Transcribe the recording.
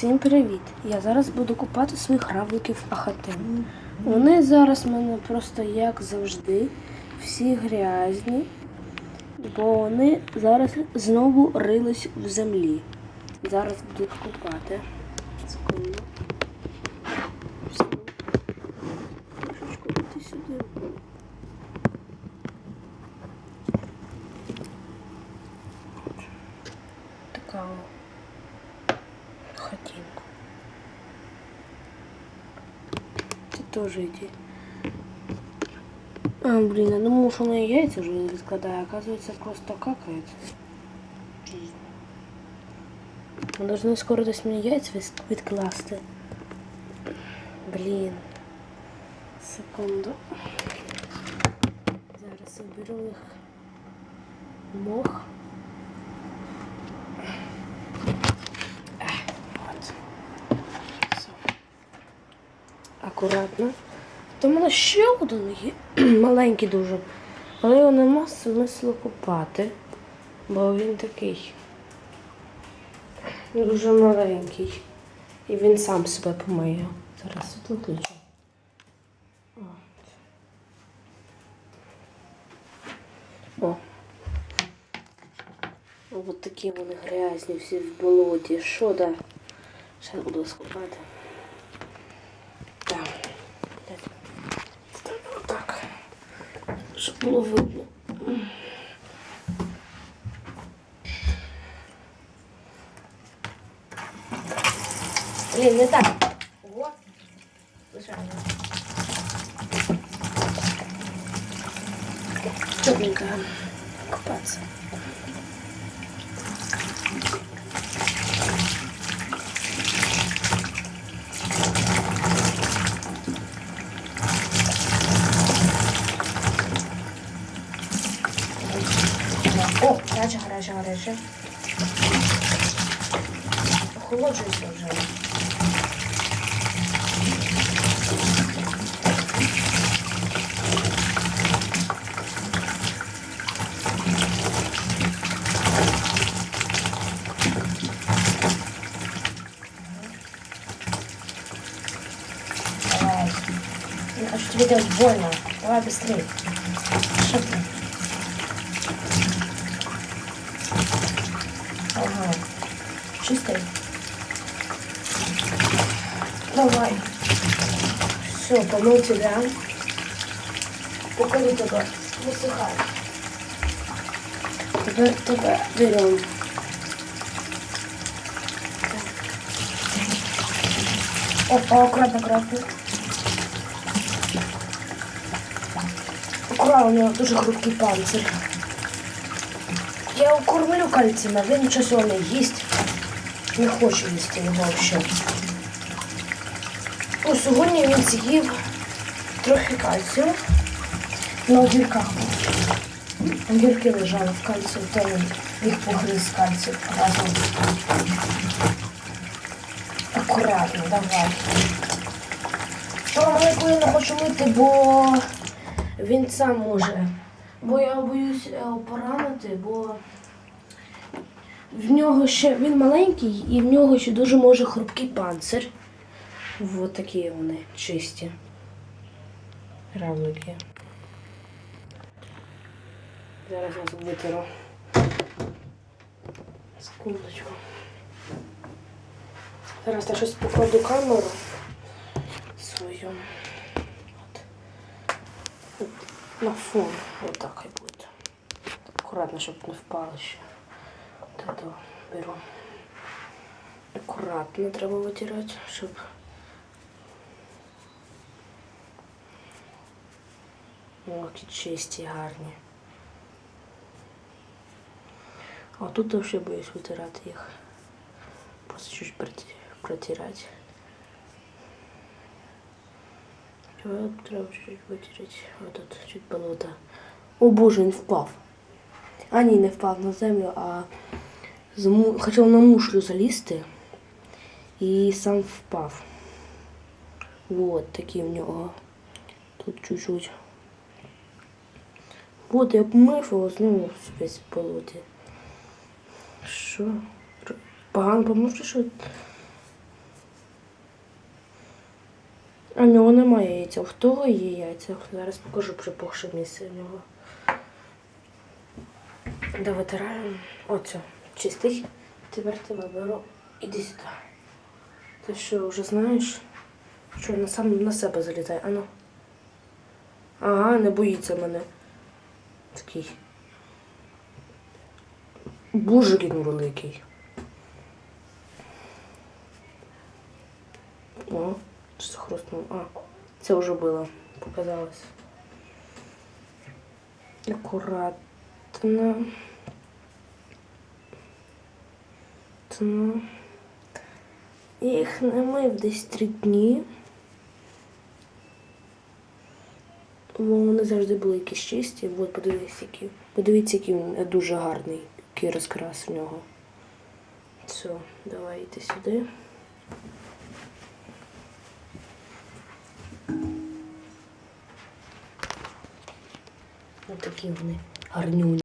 Всім привіт! Я зараз буду купати своїх равликів ахатин. Вони зараз в мене просто як завжди, всі грязні, бо вони зараз знову рились в землі. Зараз буду їх купати. Секунду. Трошечку сюди. Така тоже иди. А, блин, я думал, что она яйца уже відкладає, оказывается, просто какает. Жизнь. Мы должны скоро десь мені яйця від- відкласти. Блін. Секунду. Зараз оберу їх мох. Акуратно. То в мене ще один є маленький дуже. Але його нема смислу купати, бо він такий дуже маленький. І він сам себе помиє. Зараз виключу. О. Ось такі вони грязні, всі в болоті. Що да? Зараз буду скупати. Так. Ставлю так. Щоб було видно. Блін, не так. Ого. Лишаємо. Тепленько купатися. О, гаряче, гаряче, гаряче. Охолоджується вже. Давай. Я хочу тебе делать больно. Давай быстрее. Ага. Чистый. Давай. Все, помыл тебя. Покажи тебя. Высыхай. Теперь тебя берем. Опа, аккуратно, аккуратно. Аккуратно, у него дуже хрупкий панцирь. Я його кормлю кальцієм, а він щось його не їсть. Не хоче їсти його взагалі. Ну, сьогодні він з'їв трохи кальцію на огірках. Огірки лежали в кальцію, то він їх погриз кальцію разом. Акуратно, давай. Маленьку я не хочу мити, бо він сам може. Бо я боюсь е, поранити, бо в нього ще він маленький і в нього ще дуже може хрупкий панцир. Ось такі вони чисті. Равлики. Зараз я витеру. Секундочку. Зараз я щось покладу камеру свою. От. На фон. Вот так хай буде. Аккуратно, щоб не впало ще. От это беру. Аккуратно треба витирати, щоб. О, які чисті, гарні. А тут взагалі боюсь витирати їх. Просто чуть протирати. Вот, треба чуть-чуть витереть. Вот тут чуть болото. О боже, він впав. А ні, не впав на землю, а заму... хотів на мушлю залізти і сам впав. Вот такий в нього. Тут чуть-чуть. Вот я помив його знову весь в болоті. Що? Погано помив, що? А в нього немає яйця. В того є яйця. Зараз покажу припухше місце в нього. Де витираємо. Оцю. Чистий. Тепер тебе беру. Іди сюди. Ти що, вже знаєш? Що на сам на себе залітає? Ану. Ага, не боїться мене. Такий. Він великий. О, що хрустнув. А, це вже було. Показалось. Акуратно. Тно. Я їх не мив десь три дні. Бо вони завжди були якісь чисті. От подивіться, які. Подивіться, який він дуже гарний, який розкрас в нього. Все, давай йти сюди. Такі вони гарнюні.